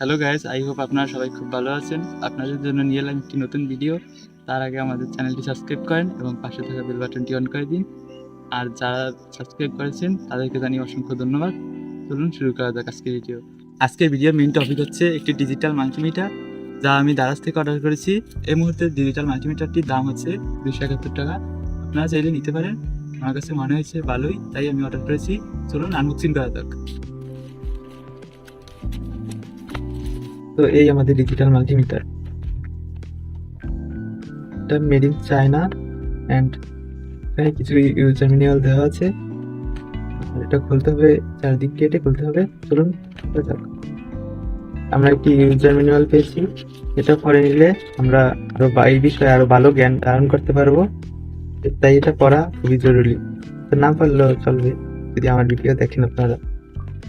Hello guys I hope আপনারা সবাই খুব ভালো আছেন। আপনাদের জন্য নিয়ে এলাম একটি নতুন ভিডিও তার আগে আমাদের চ্যানেলটি সাবস্ক্রাইব করেন এবং পাশে থাকা বেল বাটনটি অন করে দিন। আর যারা সাবস্ক্রাইব করেছেন, তাদেরকে জানিয়ে অসংখ্য ধন্যবাদ। চলুন শুরু করা যাক আজকের ভিডিও আজকের ভিডিওর মেন টপিক হচ্ছে একটি ডিজিটাল মাল্টিমিটার যা আমি দারাজ থেকে অর্ডার করেছি। এই মুহূর্তে ডিজিটাল মাল্টিমিটারটির দাম হচ্ছে দুশো একাত্তর টাকা। আপনারা চাইলে নিতে পারেন। আমার কাছে মনে হয়েছে ভালোই, তাই আমি অর্ডার করেছি। চলুন আনবক্সিং করা যাক। তো এই আমাদের ডিজিটাল মাল্টিমিটার এটা মেড ইন চায়না অ্যান্ড এখানে কিছু ইউজার ম্যানুয়াল দেওয়া আছে। এটা খুলতে হবে, চারদিক কেটে খুলতে হবে। চলুন। আমরা একটি ইউজার ম্যানুয়াল পেয়েছি। এটা পড়ে নিলে আমরা আরও এই বিষয়ে আরও ভালো জ্ঞান ধারণ করতে পারব। তাই এটা পড়া খুবই জরুরি। তো না পারলেও চলবে, যদি আমার ভিডিও দেখেন আপনারা।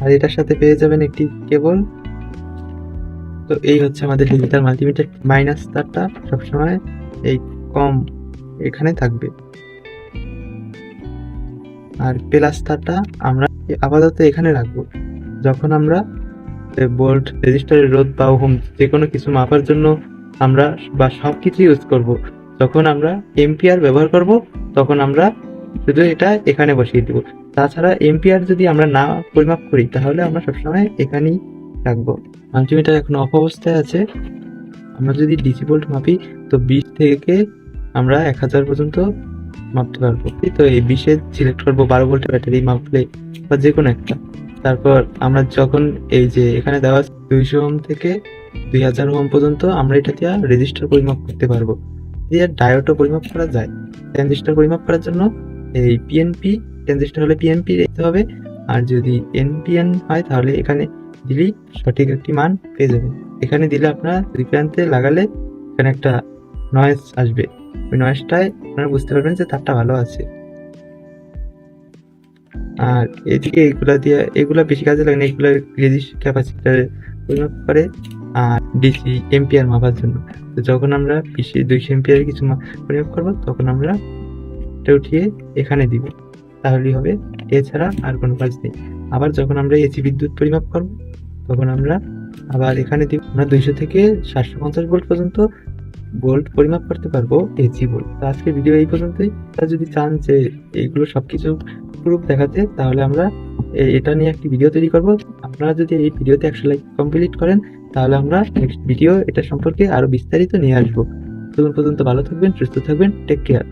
আর এটার সাথে পেয়ে যাবেন একটি কেবল তো এই হচ্ছে আমাদের ডিজিটাল মাল্টিমিটার মাইনাস তারটা সবসময় এই কম এখানে থাকবে। আর প্লাস তারটা আমরা আপাতত এখানে রাখব। যখন আমরা বোল্ট রেজিস্টারের রোধ বা হোম যে কোনো কিছু মাপার জন্য আমরা বা সব কিছু ইউজ করব, যখন আমরা এমপিআর ব্যবহার করব, তখন আমরা শুধু এটা এখানে বসিয়ে দিব। তাছাড়া এমপিআর যদি আমরা না পরিমাপ করি, তাহলে আমরা সবসময় এখানেই রাখব। মাল্টিমিটার এখন অফ অবস্থায় আছে। আমরা যদি ডিসি ভোল্ট মাপি, তো বিশ থেকে আমরা এক হাজার পর্যন্ত মাপতে পারব। তো এই বিশে সিলেক্ট করব বারো ভোল্টের ব্যাটারি মাপলে বা যে কোনো একটা। তারপর আমরা যখন এই যে এখানে দেওয়া দুইশো হোম থেকে দুই হাজার হোম পর্যন্ত, আমরা এটা দিয়ে রেজিস্টার পরিমাপ করতে পারব। দিয়ে ডায়োডও পরিমাপ করা যায়। ট্রানজিস্টার পরিমাপ করার জন্য এই পিএনপি ট্রানজিস্টার হলে পিএনপি দিতে হবে। আর যদি এনপিএন হয়, তাহলে এখানে দিলেই সঠিক একটি মান পেয়ে যাবেন। এখানে দিলে আপনারা দুই প্রান্তে লাগালে এখানে একটা নয়েজ আসবে। ওই নয়েজটায় আপনারা বুঝতে পারবেন যে তারটা ভালো আছে। আর এদিকে এগুলা দিয়ে, এগুলা বেশি কাজে লাগে না, এগুলা রেজিস্ট ক্যাপাসিটারে পরিমাপ করে আর ডিসি এম্পিয়ার মাপার জন্য। তো যখন আমরা বেশি দুইশো এম্পিয়ার কিছু পরিমাপ করব, তখন আমরা এটা উঠিয়ে এখানে দিব। তাহলেই হবে। এছাড়া আর কোনো কাজ নেই। আবার যখন আমরা এসি বিদ্যুৎ পরিমাপ করব, তখন আমরা আবার এখানে দিব, আমরা দুইশো থেকে সাতশো পঞ্চাশ ভোল্ট পর্যন্ত বোল্ট পরিমাপ করতে পারব এসি বোল্ট তো আজকের ভিডিও এই পর্যন্তই। তা যদি চান যে এইগুলো সবকিছু প্রুফ দেখাতে, তাহলে আমরা এটা নিয়ে একটি ভিডিও তৈরি করব। আপনারা যদি এই ভিডিওতে একশো লাইক কমপ্লিট করেন, তাহলে আমরা নেক্সট ভিডিও এটা সম্পর্কে আরও বিস্তারিত নিয়ে আসব। তখন পর্যন্ত ভালো থাকবেন, সুস্থ থাকবেন টেক কেয়ার